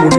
नमस्कार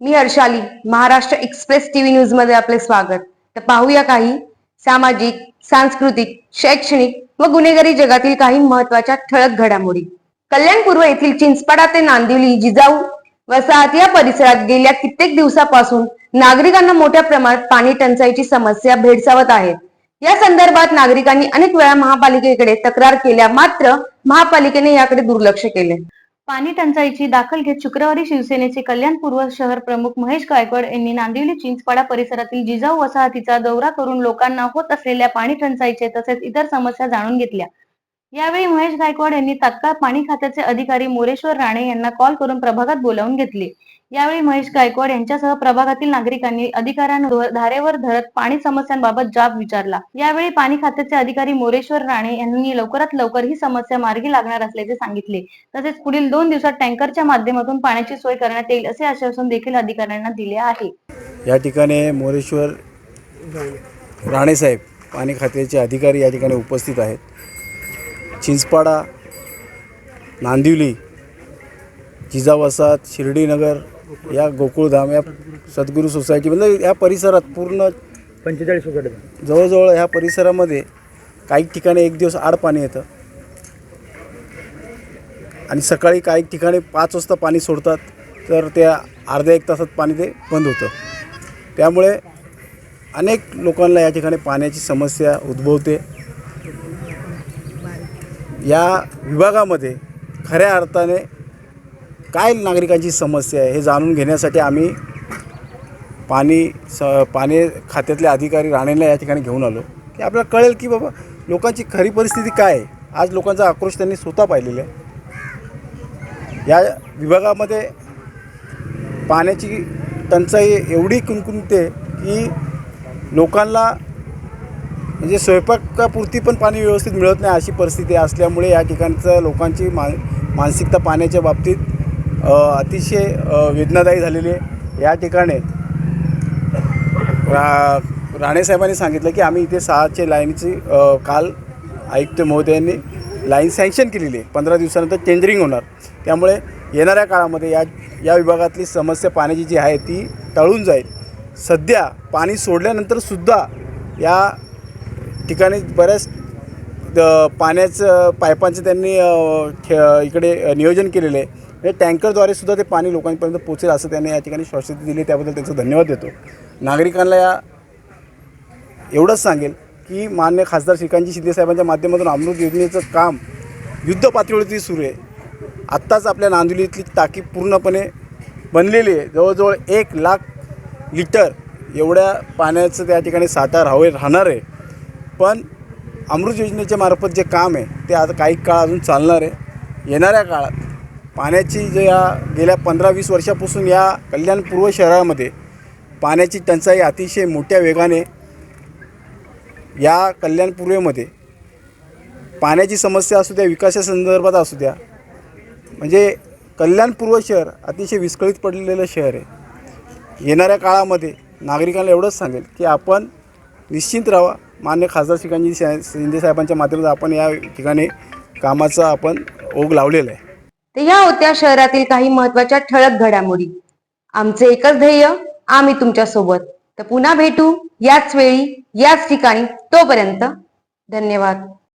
मी Harshali Maharashtra express TV न्यूजमध्ये आपले स्वागत. तर पाहूया काही सामाजिक सांस्कृतिक शैक्षणिक व गुन्हेगारी जगातील काही महत्त्वाच्या ठळक घडामोडी. कल्याण पूर्व येथील चिंचपाडा ते नांदिवली जिजाऊ वसाहत या परिसरात गेल्या कित्येक दिवसापासून नागरिकांना मोठ्या प्रमाणात पाणी टंचाईची समस्या भेडसावत आहे या संदर्भात नागरिकांनी अनेक वेळा महापालिकेकडे तक्रार केल्या मात्र महापालिकेने याकडे दुर्लक्ष केले. पाणी टंचाईची दाखल घेत शुक्रवारी शिवसेनेचे कल्याण पूर्व शहर प्रमुख महेश गायकवाड यांनी नांदिवली चिंचपाडा परिसरातील जिजाऊ वसाहतीचा दौरा करून लोकांना होत असलेल्या पाणी टंचाईचे तसेच इतर समस्या जाणून घेतल्या. यावेळी महेश गायकवाड यांनी तात्काळ पाणी खात्याचे अधिकारी मोरेश्वर राणे यांना कॉल करून प्रभागात बोलावून घेतले. यावेळी महेश गायकवाड यांच्यासह प्रभागातील नागरिकांनी अधिकाऱ्यांवर धारेवर धरत पाणी समस्यांबाबत जाब विचारला. यावेळी पाणी खात्याचे अधिकारी मोरेश्वर राणे यांनी लवकरात लवकर ही समस्या मार्गी लागणार असल्याचे सांगितले. तसेच पुढील दोन दिवसात टँकरच्या माध्यमातून पाण्याची सोय करण्यात येईल असे आश्वासन देखील अधिकाऱ्यांना दिले आहे. या ठिकाणी मोरेश्वर राणेसाहेब पाणी खात्याचे अधिकारी या ठिकाणी उपस्थित आहेत. चिंचपाडा नांदिवली जिजावसात शिर्डीनगर या गोकुळधाम या सद्गुरू सोसायटी म्हणजे या परिसरात पूर्ण पंचेचाळीस उघड जवळजवळ ह्या परिसरामध्ये काही ठिकाणी एक दिवस आड पाणी येतं. आणि सकाळी काही ठिकाणी पाच वाजता पाणी सोडतात तर त्या अर्ध्या एक तासात पाणी ते बंद होतं. त्यामुळे अनेक लोकांना या ठिकाणी पाण्याची समस्या उद्भवते. या विभागामध्ये खऱ्या अर्थाने काय नागरिकांची समस्या आहे हे जाणून घेण्यासाठी आम्ही पाणी स पाणी खात्यातले अधिकारी राणेला या ठिकाणी घेऊन आलो. की आपल्याला कळेल की बाबा लोकांची खरी परिस्थिती काय आहे? आज लोकांचा आक्रोश त्यांनी स्वतः पाहिलेला आहे. या विभागामध्ये पाण्याची टंचाई एवढी कुणकुणते की लोकांना म्हणजे स्वयंपाकापुरती पण पाणी व्यवस्थित मिळत नाही अशी परिस्थिती असल्यामुळे या ठिकाणचं लोकांची मा मानसिकता पाण्याच्या बाबतीत अतिशय वेदनादायी झालेली आहे. या ठिकाणी रा राणेसाहेबांनी सांगितलं की आम्ही इथे सहाचे लाईनची काल आयुक्त महोदयांनी लाईन सँक्शन केलेली आहे. पंधरा दिवसानंतर टेंडरिंग होणार. त्यामुळे येणाऱ्या काळामध्ये या या विभागातली समस्या पाण्याची जी आहे ती टळून जाईल. सध्या पाणी सोडल्यानंतरसुद्धा या ठिकाणी बऱ्याच द- पाण्याचं पाईपांचं त्यांनी ठे इकडे नियोजन केलेलं आहे. म्हणजे टँकरद्वारे सुद्धा ते पाणी लोकांपर्यंत पोचेल असं त्यांनी या ठिकाणी श्वासती दिली. त्याबद्दल त्यांचा धन्यवाद देतो. नागरिकांना या एवढंच सांगेल की मान्य खासदार श्रीकांतजी शिंदेसाहेबांच्या माध्यमातून अमृत योजनेचं काम युद्ध पातळीवरती सुरू आहे. आत्ताच आपल्या नांदिवलीतली टाकी पूर्णपणे बनलेली आहे. जवळजवळ एक लाख लिटर एवढ्या पाण्याचं त्या ठिकाणी साठा राहावे राहणार आहे. पण अमृत योजनेच्या मार्फत जे काम आहे ते आता काही काळ अजून चालणार आहे. येणाऱ्या काळात पाण्याची जे या गेल्या पंधरा वीस वर्षापासून या कल्याणपूर्व शहरामध्ये पाण्याची टंचाई अतिशय मोठ्या वेगाने या कल्याणपूर्वेमध्ये पाण्याची समस्या असू द्या विकासासंदर्भात असू द्या म्हणजे कल्याणपूर्व शहर अतिशय विस्कळीत पडलेलं शहर आहे. येणाऱ्या काळामध्ये नागरिकांना एवढंच सांगेल की आपण निश्चिंत राहा मान्य खासदार शिकांजी शिंदे साहेबांच्या माध्यमातून आपण या ठिकाणी कामाचा आपण ओघ लावलेला आहे. तर या होत्या शहरातील काही महत्त्वाच्या ठळक घडामोडी. आमचे एकच ध्येय आम्ही तुमच्यासोबत. तर पुन्हा भेटू याच वेळी याच ठिकाणी. तोपर्यंत धन्यवाद.